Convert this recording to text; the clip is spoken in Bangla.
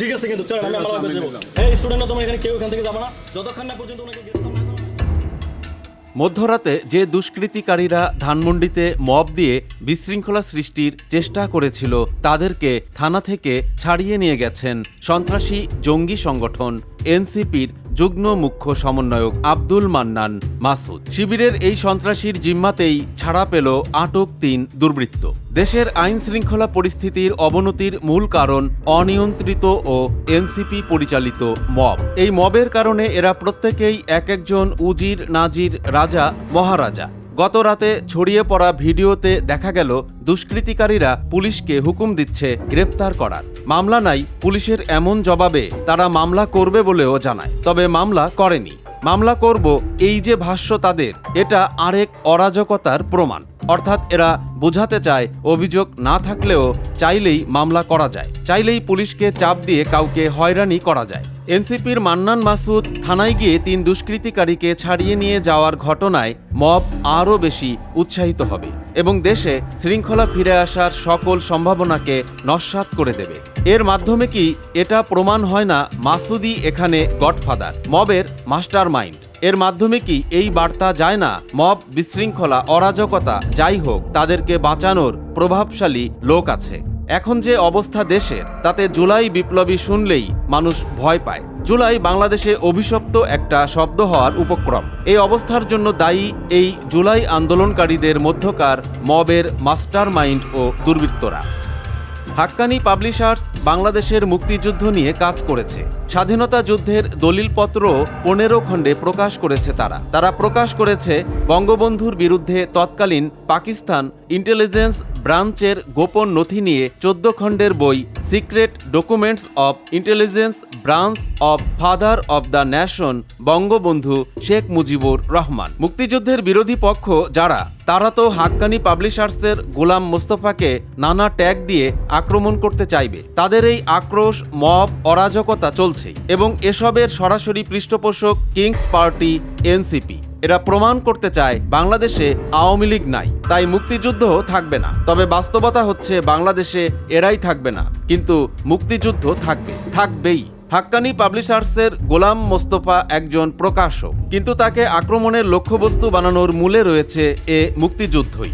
ঠিক আছে কিন্তু চলেন আমি আমার আমি দেব এই স্টুডেন্টরা তোমরা এখানে কেউ এখান থেকে যাবে না। যতক্ষণ না পর্যন্ত ওনাকে গ্রেফতার না। মধ্যরাতে যে দুষ্কৃতিকারীরা ধানমন্ডিতে মব দিয়ে বিশৃঙ্খলা সৃষ্টির চেষ্টা করেছিল তাদেরকে থানা থেকে ছাড়িয়ে নিয়ে গেছেন সন্ত্রাসী জঙ্গি সংগঠন এনসিপির যুগ্ম মুখ্য সমন্বয়ক আব্দুল মান্নান মাসুদ। শিবিরের এই সন্ত্রাসীর জিম্মাতেই ছাড়া পেল আটক তিন দুর্বৃত্ত। দেশের আইন শৃঙ্খলা পরিস্থিতির অবনতির মূল কারণ অনিয়ন্ত্রিত ও এনসিপি পরিচালিত মব। এই মবের কারণে এরা প্রত্যেকেই এক একজন উজির, নাজির রাজা, মহারাজা। গত রাতে ছড়িয়ে পড়া ভিডিওতে দেখা গেল দুষ্কৃতিকারীরা পুলিশকে হুকুম দিচ্ছে গ্রেপ্তার করার। মামলা নাই, পুলিশের এমন জবাবে তারা মামলা করবে বলেও জানায়, তবে মামলা করেনি। মামলা করব এই যে ভাষ্য তাদের, এটা আরেক অরাজকতার প্রমাণ। অর্থাৎ এরা বোঝাতে চায়, অভিযোগ না থাকলেও চাইলেই মামলা করা যায়। চাইলেই পুলিশকে চাপ দিয়ে কাউকে হয়রানি করা যায়। এনসিপির মান্নান মাসুদ থানায় গিয়ে তিন দুষ্কৃতিকারীকে ছাড়িয়ে নিয়ে যাওয়ার ঘটনায় মব আরও বেশি উৎসাহিত হবে এবং দেশে শৃঙ্খলা ফিরে আসার সকল সম্ভাবনাকে নস্যাৎ করে দেবে। এর মাধ্যমে কি এটা প্রমাণ হয় না মাসুদি এখানে গডফাদার, মবের মাস্টার মাইন্ড এর মাধ্যমে কি এই বার্তা যায় না, মব বিশৃঙ্খলা, অরাজকতা যাই হোক, তাদেরকে বাঁচানোর প্রভাবশালী লোক আছে? এখন যে অবস্থা দেশের, তাতে জুলাই বিপ্লবী শুনলেই মানুষ ভয় পায়। জুলাই বাংলাদেশে অভিশপ্ত একটা শব্দ হওয়ার উপক্রম। এই অবস্থার জন্য দায়ী এই জুলাই আন্দোলনকারীদের মধ্যকার মবের মাস্টার মাইন্ড ও দুর্বৃত্তরা। হাক্কানি পাবলিশার্স বাংলাদেশের মুক্তিযুদ্ধ নিয়ে কাজ করেছে। স্বাধীনতা যুদ্ধের দলিলপত্র পনেরো খণ্ডে প্রকাশ করেছে তারা। তারা প্রকাশ করেছে বঙ্গবন্ধুর বিরুদ্ধে তৎকালীন পাকিস্তান ইন্টেলিজেন্স ব্রাঞ্চের গোপন নথি নিয়ে চোদ্দ খণ্ডের বই secret documents of intelligence branch of father of the nation Bangabandhu Sheikh Mujibur Rahman. মুক্তিযুদ্ধের বিরোধী পক্ষ যারা, তারা তো হাক্কানি পাবলিশার্সের গোলাম মোস্তফাকে নানা ট্যাগ দিয়ে আক্রমণ করতে চাইবে। তাদের এই আক্রোশ, মব, অরাজকতা চলছেই এবং এসবের সরাসরি পৃষ্ঠপোষক কিংস পার্টি, এনসিপি। এরা প্রমাণ করতে চায় বাংলাদেশে আওয়ামী লীগ নাই, তাই মুক্তিযুদ্ধ থাকবে না। তবে বাস্তবতা হচ্ছে বাংলাদেশে এরাই থাকবে না, কিন্তু মুক্তিযুদ্ধ থাকবে, থাকবেই। হাক্কানি পাবলিশার্সের গোলাম মোস্তফা একজন প্রকাশক, কিন্তু তাকে আক্রমণের লক্ষ্যবস্তু বানানোর মূলে রয়েছে এ মুক্তিযুদ্ধই।